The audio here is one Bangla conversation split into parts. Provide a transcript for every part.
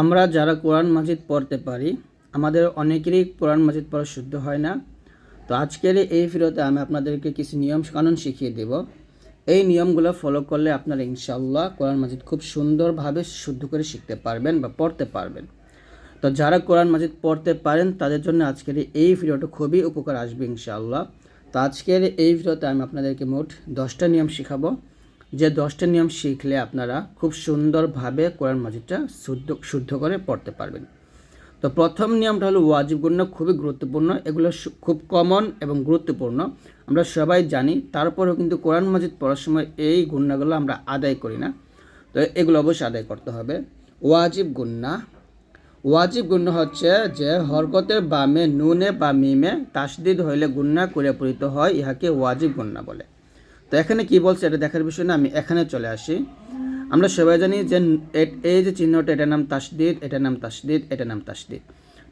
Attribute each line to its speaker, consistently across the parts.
Speaker 1: আমরা যারা কোরআন মাজিদ পড়তে পারি, আমাদের অনেকেরই কোরআন মাজিদ পড়া শুদ্ধ হয় না। তো আজকের এই ফিরতে আমি আপনাদেরকে কিছু নিয়ম, কানুন শিখিয়ে দেব। এই নিয়মগুলো ফলো করলে আপনারা ইনশাল্লাহ কোরআন মাজিদ খুব সুন্দরভাবে শুদ্ধ করে শিখতে পারবেন বা পড়তে পারবেন। তো যারা কোরআন মাজিদ পড়তে পারেন, তাদের জন্য আজকের এই ভিডিওটা খুবই উপকার আসবে ইনশাআল্লাহ। তো আজকের এই ভিডিওতে আমি আপনাদেরকে মোট দশটা নিয়ম শেখাবো। যে দশটা নিয়ম শিখলে আপনারা খুব সুন্দরভাবে কোরআন মাজিদটা শুদ্ধ শুদ্ধ করে পড়তে পারবেন। তো প্রথম নিয়মটা হলো ওয়াজিব গুণা খুবই গুরুত্বপূর্ণ। এগুলো খুব কমন এবং গুরুত্বপূর্ণ। আমরা সবাই জানি, তারপরেও কিন্তু কোরআন মাজিদ পড়ার সময় এই গুণাগুলো আমরা আদায় করি না। তো এগুলো অবশ্যই আদায় করতে হবে। ওয়াজিব গুন্না ওয়াজিব গুণ্য হচ্ছে যে হরকতের বামে, নুনে বা মিমে তাসদিদ হইলে গুন্না করে পরিত হয়, ইহাকে ওয়াজিব গুন্না বলে। তো এখানে কি বলছে এটা দেখার বিষয় না, আমি এখানে চলে আসি। আমরা সবাই জানি যে এই যে চিহ্নটা, এটার নাম তাসদিদ, এটার নাম তাসদিদ, এটার নাম তাসদিদ।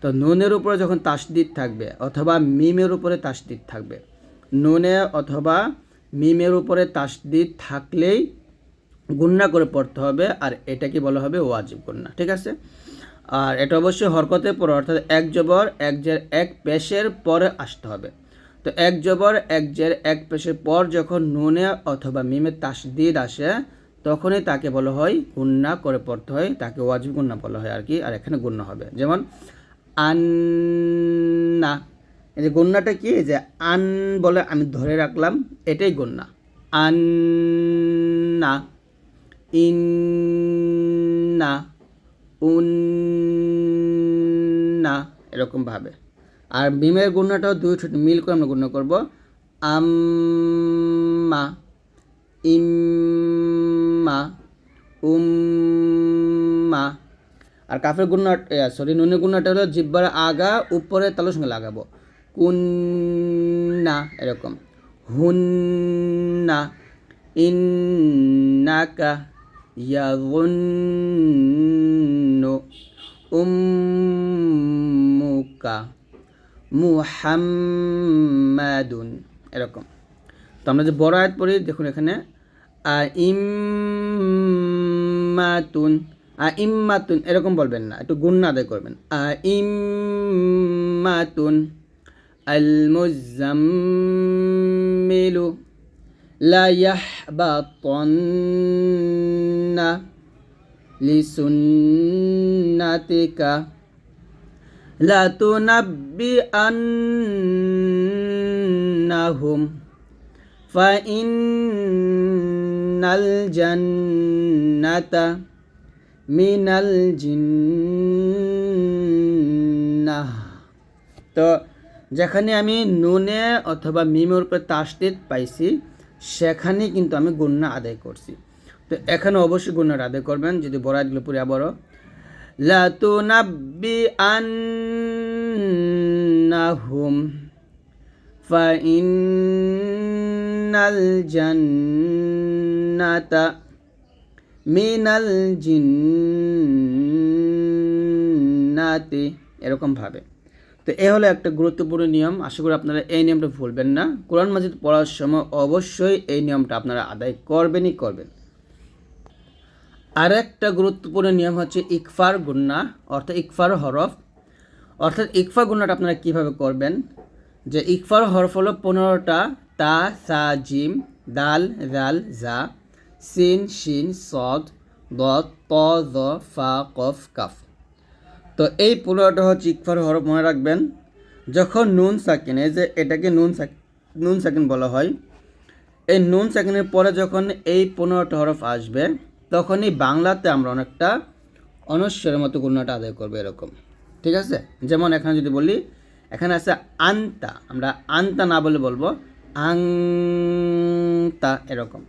Speaker 1: তো নুনের উপরে যখন তাসদিদ থাকবে অথবা মিমের উপরে তাসদিদ থাকবে, নুনে অথবা মিমের উপরে তাসদিদ থাকলেই গুন্না করে পড়তে হবে আর এটাকে বলা হবে ওয়াজিব গুন্না, ঠিক আছে? আর এটা অবশ্যই হরকতের পর, অর্থাৎ এক জবর, এক জের, এক পেশের পরে আসতে হবে। তো এক জবর, এক জের, এক পেশের পর যখন নুনে অথবা মিমে তাসদিদ আসে, তখনই তাকে বলা হয় গুন্না করে পড়তে হয়। তাকে ওয়াজিব গুন্না বলা হয় আর কি, আর এখানে গুন্না হবে। যেমন, আন্না। এই যে গুন্নাটা কি? যে আন বলে আমি ধরে রাখলাম, এটাই গুন্না। আন্না। ইন্না। উন্না। এরকমভাবে আর মিমের গুণাটাও দুই ছোট, মিল করে আমরা গুণ করব। আম্মা, ইম্মা, উম্মা। আর কাফের গুণা সরি নুনের গুণাটা হলো জিব্বার আগা, উপরে তালুর সঙ্গে লাগাবো। কুন্না, এরকম। হুন্না, ইন্নাকা ইয়াগুন্নু উম্মুকা। মুহাম্মাদুন। এরকম। তো আমরা যে বড় আয়াত পড়ি, দেখুন এখানে, আইম্মাতুন আইম্মাতুন, এরকম বলবেন না, একটু গুণ আদায় করবেন। আইম্মাতুন আল মুজাম্মিলু লা ইয়াহবাতান্না লিসুন্নাতিকা। لتنبئنهم فإن الجنة من الجنة তো যেখানে আমি নুনে অথবা মিমের উপরে তাসদিদ পাইছি সেখানে কিন্তু আমি গুন্না আদায় করছি তো এখানে অবশ্যই গুন্নার আদায় করবেন যদি বরাতগুলো পুরে বড় লাতুনাব্বি আন্নাহুম ফাইনাল জান্নাতা মিনাল এরকম ভাবে। তো এ হলো একটা গুরুত্বপূর্ণ নিয়ম। আশা করি আপনারা এই নিয়মটা ভুলবেন না। কোরআন মাজিদ পড়ার সময় অবশ্যই এই নিয়মটা আপনারা আদায় করবেনই করবেন। আর একটা গুরুত্বপূর্ণ নিয়ম হচ্ছে ইকফার গুন্না, অর্থাৎ ইকফার হরফ। অর্থাৎ ইকফা গুন্নাটা আপনারা কীভাবে করবেন? যে ইকফার হরফ হলো পনেরোটা, তা, সা, জিম, দাল জাল জা, সিন, শিন, সদ দ ত দ ফা, কফ, কাফ। তো এই পনেরোটা হচ্ছে ইকফার হরফ, মনে রাখবেন। যখন নুন সাকিন, এই যে এটাকে নুন নুন সাকিন বলা হয়, এই নুন সাকিনের পরে যখন এই পনেরোটা হরফ আসবে তখনই বাংলাতে আমরা অনেকটা অনস্বরের মতো গুণাটা আদায় করব এরকম। ঠিক আছে? যেমন এখানে যদি বলি, এখানে আছে আন্তা। আমরা আন্তা না বলে বলব, আংতা এরকম।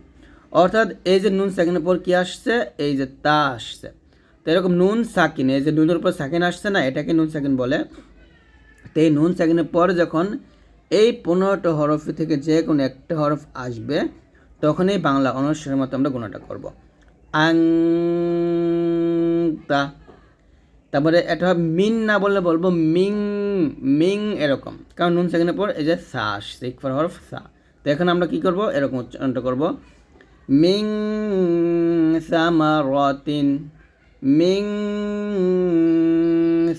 Speaker 1: অর্থাৎ এই যে নুন সাকিনের পর কি আসছে? এই যে তা আসছে। তো এরকম নুন সাকিন, এই যে নুনের উপর সাকিন আসছে না, এটাকে নুন সাকিন বলে। তো এই নুন সাকিনের পর যখন এই পনেরোটা হরফ থেকে যে কোনো একটা হরফ আসবে, তখনই বাংলা অনুসারের মতো আমরা গুণাটা করব। আং তা তারপরে এটা মিন না বললে বলব মিং মিং এরকম। কারণ নুন সেকেন্ডের পর এই যে সা আসছে ফর হরফ সা। তো এখন আমরা কি করব? এরকম উচ্চারণটা করব। মিং সামারাতিন মিং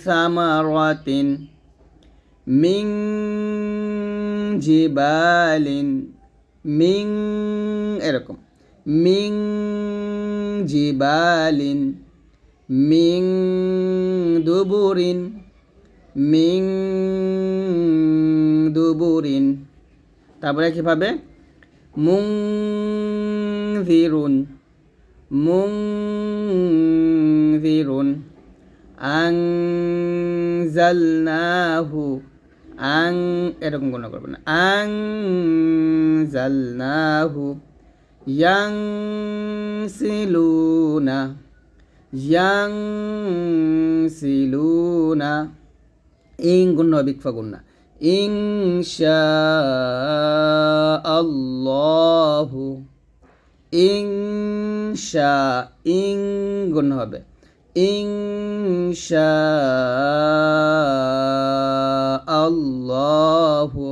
Speaker 1: সামারাতিন, মিং জিবালিন, মিং এরকম। মিং জিবালিন, মিং দুবুরিন মিং দুবুরিন। তারপরে কীভাবে মুং জিরুন মুং জিরুন আং জালনাহু আং এরকম কোনো করবে না। আং জালনাহু ইয়াং সিলুনা ইয়াং সিলুনা ইং গুণ বিকফা গুণ ইং আল্লাহু ইং ইং গুণ হবে ইং আল্লাহু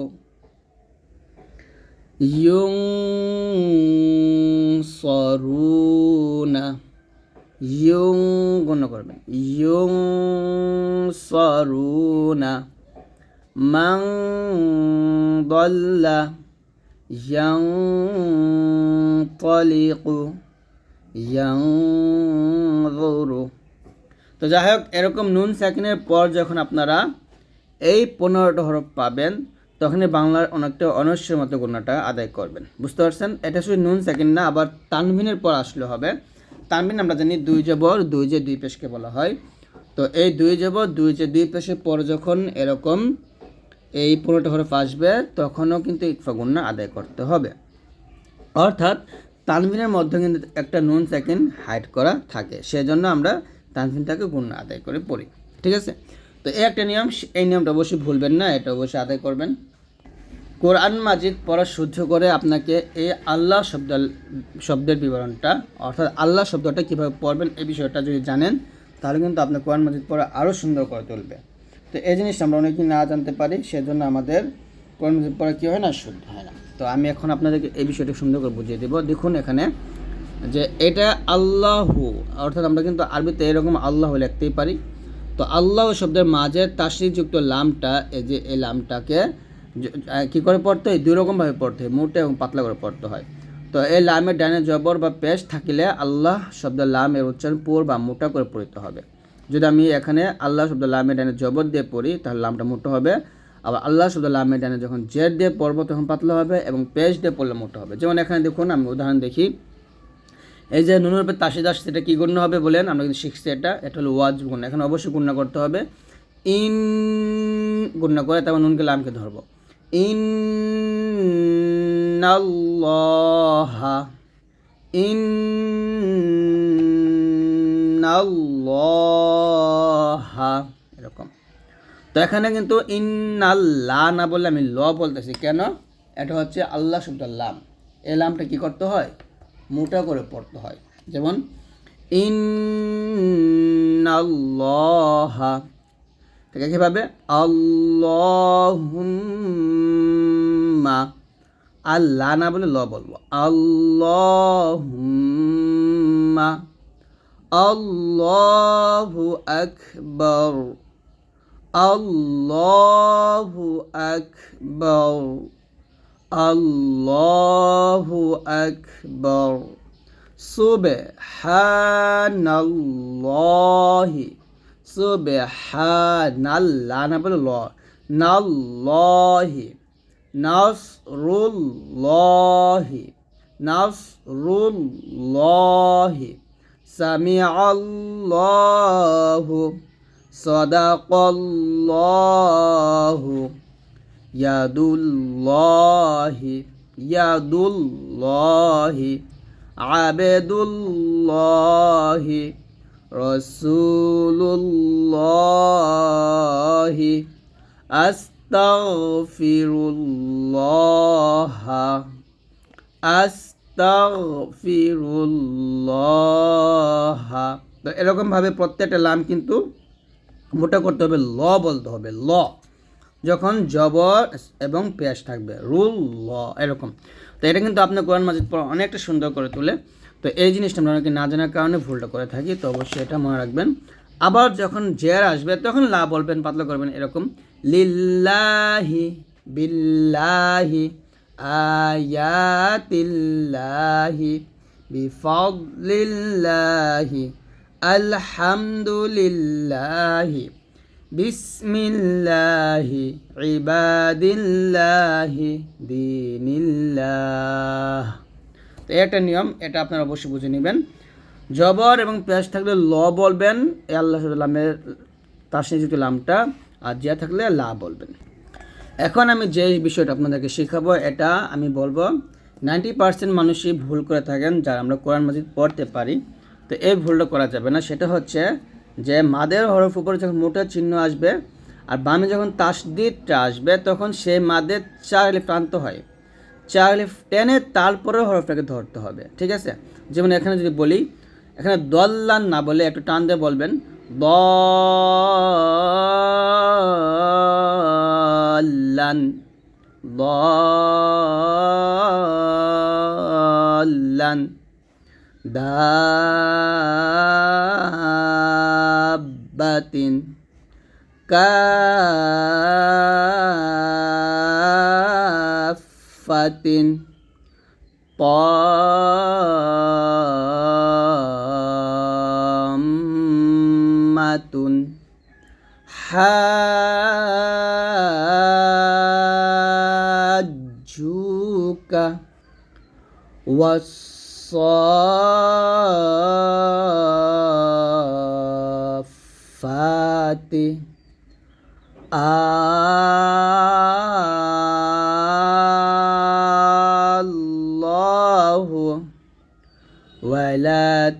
Speaker 1: ইউংসরুনা ইউং গণ্য করবেন ইউং সরুনা মাং দল্লা, ইয়াং তলিকু, ইয়াং তো যাই হোক, এরকম নুন সেকেন্ডের পর যখন আপনারা এই পনেরোটা হরফ পাবেন তখনই বাংলার অনেকটা অনস্যের মতো গুণাটা আদায় করবেন। বুঝতে পারছেন? এটা শুধু নুন সেকেন্ড না, আবার তানভিনের পর আসলে হবে। তানভিন আমরা জানি দুই জবর, দুই যে দুই পেশকে বলা হয়। তো এই দুই জবর, দুই যে দুই পেশের পর যখন এরকম এই পনেরোটা হরফ আসবে, তখনও কিন্তু ইকফা গুণা আদায় করতে হবে। অর্থাৎ তানভিনের মধ্যে কিন্তু একটা নুন সেকেন্ড হাইড করা থাকে। সেজন্য আমরা তানভিনটাকে গুণ আদায় করে পড়ি। ঠিক আছে? তো এই একটা নিয়ম, এই নিয়মটা অবশ্যই ভুলবেন না, এটা অবশ্যই আদায় করবেন। কোরআন মাজিদ পড়া সহ্য করে আপনাকে এই আল্লাহ শব্দ শব্দের বিবরণটা, অর্থাৎ আল্লাহ শব্দটা কীভাবে পড়বেন এই বিষয়টা যদি জানেন, তাহলে কিন্তু আপনার কোরআন মাজিদ পড়া আরও সুন্দর করে তুলবে। তো এই জিনিসটা আমরা অনেকেই না জানতে পারি, সেজন্য আমাদের কোরআন মাজিদ পড়া কী হয় না শুদ্ধ হয় না। তো আমি এখন আপনাদেরকে এই বিষয়টা সুন্দর করে বুঝিয়ে দেবো। দেখুন এখানে যে এটা আল্লাহু, অর্থাৎ আমরা কিন্তু আরবিতে এরকম আল্লাহ লিখতেই পারি। তো আল্লাহ শব্দের মাঝে তাসরিযুক্ত লামটা, এই যে এই লামটাকে কী করে পড়তে হয়? দুই রকমভাবে পড়তে হয়, মোটে এবং পাতলা করে পড়তে হয়। তো এই লামের ডানে জবর বা পেশ থাকিলে আল্লাহ শব্দের লামের উচ্চারণ পুর বা মোটা করে পড়তে হবে। যদি আমি এখানে আল্লাহ শব্দ লামের ডানে জবর দিয়ে পড়ি, তাহলে লামটা মোটো হবে। আবার আল্লাহ শব্দ লামের ডানে যখন জের দিয়ে পড়ব, তখন পাতলা হবে এবং পেশ দিয়ে পড়লে মোটো হবে। যেমন এখানে দেখুন, আমি উদাহরণ দেখি। এই যে নুনের উপরে তাসিদ আসছে সেটা কী গণ্য হবে বলেন? আমরা কিন্তু শিখছি এটা। এটা হলো ওয়াজ গুণ। এখন অবশ্যই গুণ্য করতে হবে। ইন গুণ্য করে তারপর নুনকে লামকে ধরবো। এরকম। তো এখানে কিন্তু ইন্নাল্লাহ না বললে আমি ল বলতেছি। কেন? এটা হচ্ছে আল্লাহ শব্দ লাম। এই লামটা কী করতে হয়? মোটা করে পড়তে হয়। যেমন ইন আছে কীভাবে? আল্লাহুম্মা। আল্লাহ না বলে ল বলব। আল্লাহুম্মা। আল্লাহু আকবর। আল্লাহু আকবর। আল্লাহু আকবর। সুবহানাল্লাহি। সুবহানাল্লাহ না বলে ল নাল্লাহি নাসরুল্লাহি নাসরুল্লাহি সামিআল্লাহু সাদাকাল্লাহু ইয়াদুল্লাহি ইয়াদুল্লাহি আবেদুল্লাহি রসুল্লাহি আস্তাগফিরুল্লাহ আস্তাগফিরুল্লাহ তো এরকমভাবে প্রত্যেকটা লাম কিন্তু মোটা করতে হবে, ল বলতে হবে, ল। যখন জবর এবং পেশ থাকবে, রুল, ল, এরকম। তো এটা কিন্তু আপনার কোরআন মাজিদ পড়া অনেকটা সুন্দর করে তোলে তো এই জিনিসটা আমরা অনেকে না জানার কারণে ভুলটা করে থাকি, তো অবশ্যই এটা মনে রাখবেন। আবার যখন জের আসবে, তখন লা বলবেন, পাতলা করবেন এরকম, লিল্লাহি, বিল্লাহি, আয়াতিল্লাহি, বিফাদলিল্লাহি, আলহামদুলিল্লাহি, বিসমিল্লাহি, ইবাদিল্লাহি, দিনিল্লাহ। তো এটা নিয়ম, এটা আপনারা অবশ্যই বুঝে নেবেন। জবর এবং পেঁয়াজ থাকলে ল বলবেন, এ আল্লাহ লামের তার যুক্ত লামটা, আর জিয়া থাকলে লা বলবেন। এখন আমি যে বিষয়টা আপনাদেরকে শেখাবো, এটা আমি বলব, নাইনটি পার্সেন্ট মানুষই ভুল করে থাকেন যারা আমরা কোরআন মাজিদ পড়তে পারি। তো এই ভুলটা করা যাবে না, সেটা হচ্ছে যে মাদের হরফ উপরে যখন মোটা চিহ্ন আসবে, আর বামে যখন তাসদিদটা আসবে, তখন সেই মাদের চার প্রান্ত হয়। চার লিফ টেনে তারপরেও হরফটাকে ধরতে হবে, ঠিক আছে? যেমন এখানে যদি বলি, এখানে দল্লান না বলে একটু টান দিয়ে বলবেন, দল্লান দল্লান দাব্বাতিন Fatin Pammatun Hajjuka Wassafati Amin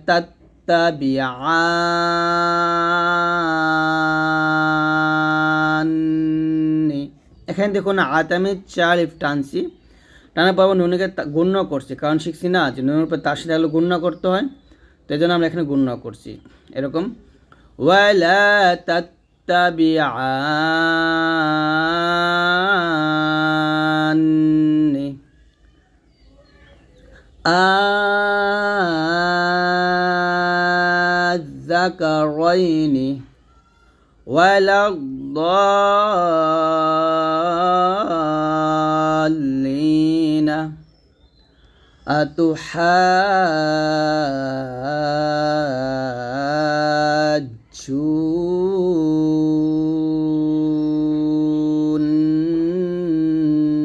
Speaker 1: তাত্তাবিয়ানি এখানে দেখুন আত আমি চার ইফ টানছি টানার পর নুনকে গুণ্য করছি, কারণ শিখছি না যে নুনের উপর তার সাথে গুণ্য করতে হয়। তো এই জন্য আমরা এখানে গুণ্য করছি। এরকম। ওয়ালা আ الذكرين ولا الضالين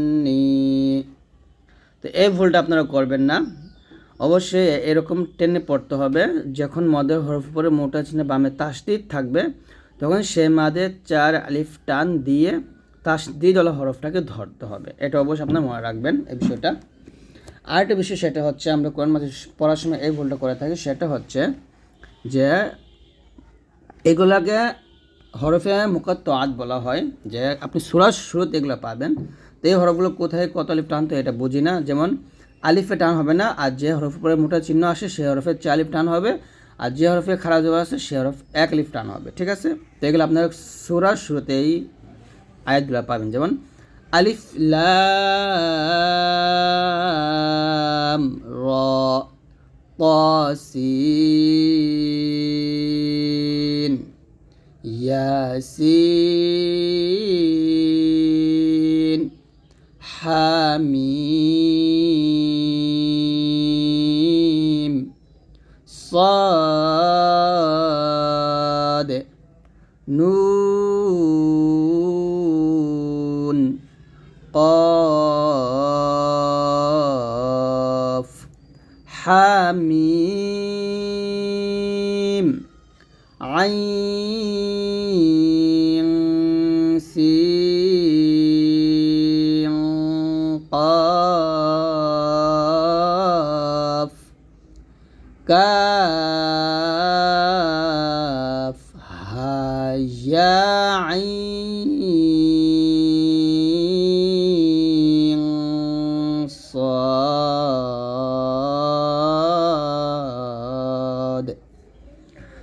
Speaker 1: أتحاجوني তো এই ভুলটা আপনারা করবেন না অবশ্যই এরকম টেনে পড়তে হবে। যখন মদের হরফ উপরে মোটা চিহ্ন বামে তাসদিদ থাকবে, তখন সে মাদের চার আলিফ টান দিয়ে তাসদিদ ওলা হরফটাকে ধরতে হবে। এটা অবশ্যই আপনারা মনে রাখবেন এই বিষয়টা। আরেকটা বিষয় সেটা হচ্ছে, আমরা কোরআন মাঝে পড়ার সময় এই ভুলটা করে থাকি, সেটা হচ্ছে যে এগুলাকে হরফে মুকাত্তাত বলা হয়, যে আপনি সুরাজ শুরুতে এগুলো পাবেন। তো এই হরফগুলো কোথায় কত আলিফ টানতে এটা বুঝি না। যেমন আলিফে টান হবে না আর যে হরফ উপরে মোটা চিহ্ন আসে সেই হরফে চার আলিফ টান হবে আর যে হরফে খারাপ জবাব আছে সে হরফ এক আলিফ টান হবে ঠিক আছে তো এগুলো আপনার সুরাজ শুরুতে এই আয়াতগুলো পাবেন যেমন আলিফ লাম র طاسين ياسين حميم صاد نون قاف حميم عين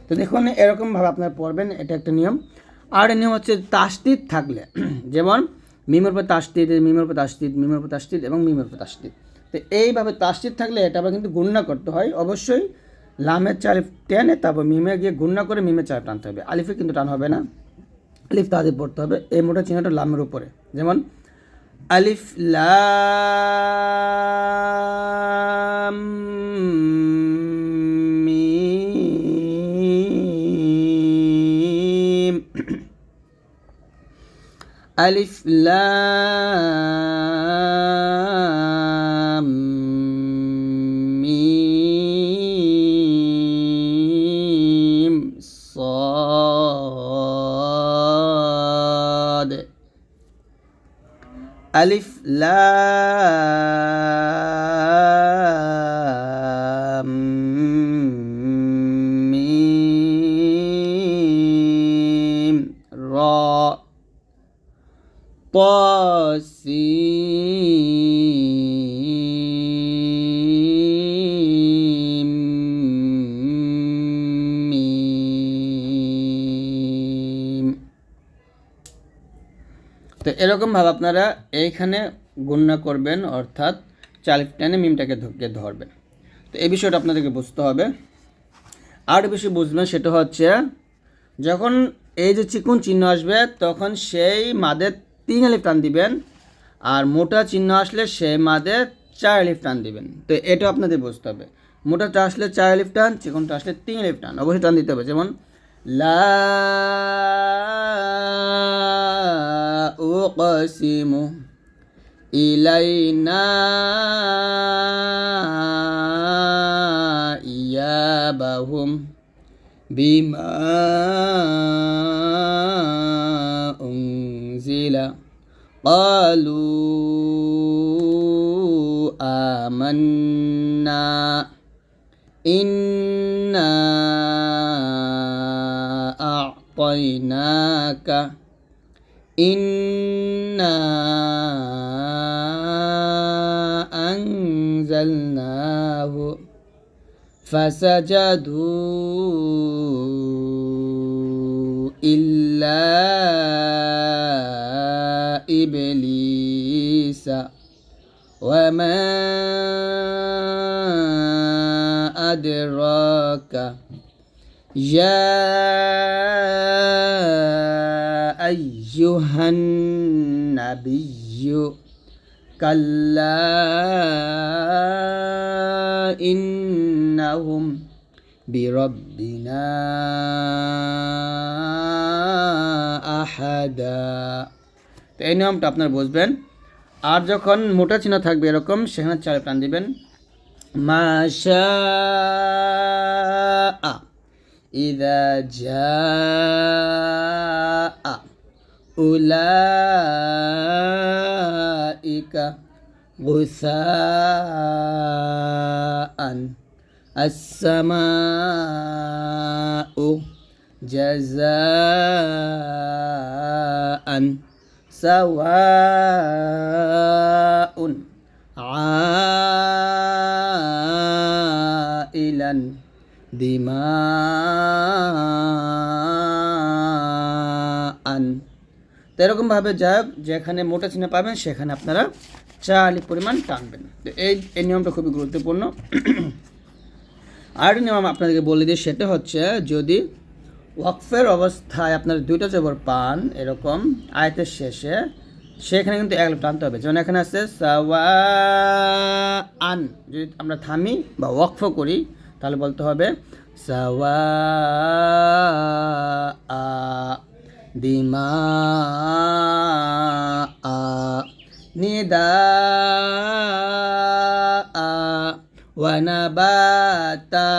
Speaker 1: তো দেখুন, এরকমভাবে আপনারা পড়বেন, এটা একটা নিয়ম। আর নিয়ম হচ্ছে তাস্তিদ থাকলে। যেমন, মিমের উপর তাস্তিদ মিমের উপর তাস্তিদ মিমের উপর তাস্তিদ এবং মিমের উপর তাস্তিদ তো এইভাবে তাস্তিত থাকলে এটা আবার কিন্তু গুণনা করতে হয়। অবশ্যই লামের চালিফ টেনে তারপর মিমে গিয়ে গুণনা করে মিমের চালিফ টানতে হবে। আলিফে কিন্তু টান হবে না। আলিফ তাদের পড়তে হবে। এই মোটা চিহ্নটা লামের উপরে। যেমন আলিফ লাম মিম আলিফ লাম আলিফ লাম মিম র ত তো এরকমভাবে আপনারা এইখানে গণনা করবেন, অর্থাৎ চালিফ টেনে মিমটাকে ধকে ধরবেন। তো এই বিষয়টা আপনাদেরকে বুঝতে হবে। আর বেশি বুঝবেন সেটা হচ্ছে যখন এই যে চিকুন চিহ্ন আসবে, তখন সেই মাদের তিন আলিফ টান দিবেন, আর মোটা চিহ্ন আসলে সেই মাদের চার আলিফ টান দিবেন। তো এটা আপনাদের বুঝতে হবে। মোটাটা আসলে চার আলিফ টান, চিকনটা আসলে তিন আলিফ টান, অবশ্যই টান দিতে হবে। যেমন লা أقسم إلينا إيابهم بما أنزل قالوا آمنا إنا أعطيناك إنا أنزلناه فسجدوا إلا إبليس وما أدراك يا أيها النبي كلا إنهم بربنا أحدا তো এই নিয়মটা আপনার বুঝবেন আর যখন মোটা চিহ্ন থাকবে এরকম সেখানে চারে প্রাণ দিবেন মাশা إذا جاء أولئك غثاء السماء جزاء سواء عائلا دماء তো এরকমভাবে হোক, যেখানে মোটা চিহ্ন পাবেন, সেখানে আপনারা চালি পরিমাণ টানবেন। তো এই এই নিয়মটা খুবই গুরুত্বপূর্ণ। আর নিয়ম আপনাদেরকে বলে দিই, সেটা হচ্ছে যদি ওয়াকফের অবস্থায় আপনার দুইটা জবর পান, এরকম আয়তের শেষে, সেখানে কিন্তু এক টানতে হবে। যেমন এখানে আছে সাওয়া আন যদি আমরা থামি বা ওয়াকফ করি, তাহলে বলতে হবে সাওয়া دماء نداء ونباتا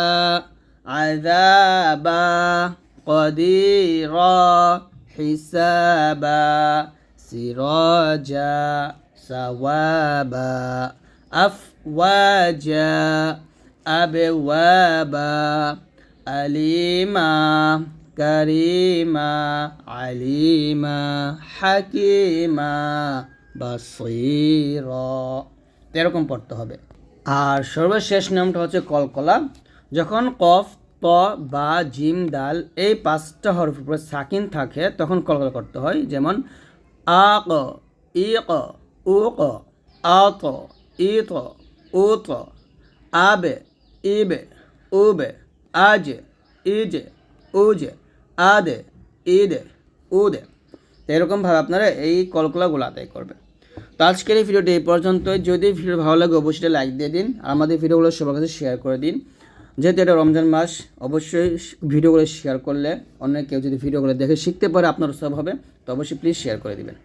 Speaker 1: عذابا قديرا حسابا سراجا ثوابا أفواجا أبوابا أليما কারিমা, আলিমা, হাকিমা, বাসির। এরকম পড়তে হবে। আর সর্বশেষ নিয়মটা হচ্ছে কলকলা। যখন কফ, ত, বা, জিম দাল এই পাঁচটা হরফ উপরে সাকিন থাকে, তখন কলকলা করতে হয়। যেমন আ ক ই ক উ ক আ ত ই ত উ ত আবে, ইবে, উবে জে উ জে আদ ঈদ উদ। তো এরকমভাবে আপনারা এই কলকলাগুলো আদায় করবেন। তো আজকের এই ভিডিওটি এই পর্যন্ত যদি ভিডিও ভালো লাগে, অবশ্যই লাইক দিয়ে দিন আর আমাদের ভিডিওগুলো সবার কাছে শেয়ার করে দিন। যেহেতু এটা রমজান মাস, অবশ্যই ভিডিওগুলো শেয়ার করলে অন্য কেউ যদি ভিডিওগুলো দেখে শিখতে পারে আপনার সব হবে। তো অবশ্যই প্লিজ শেয়ার করে দিবেন।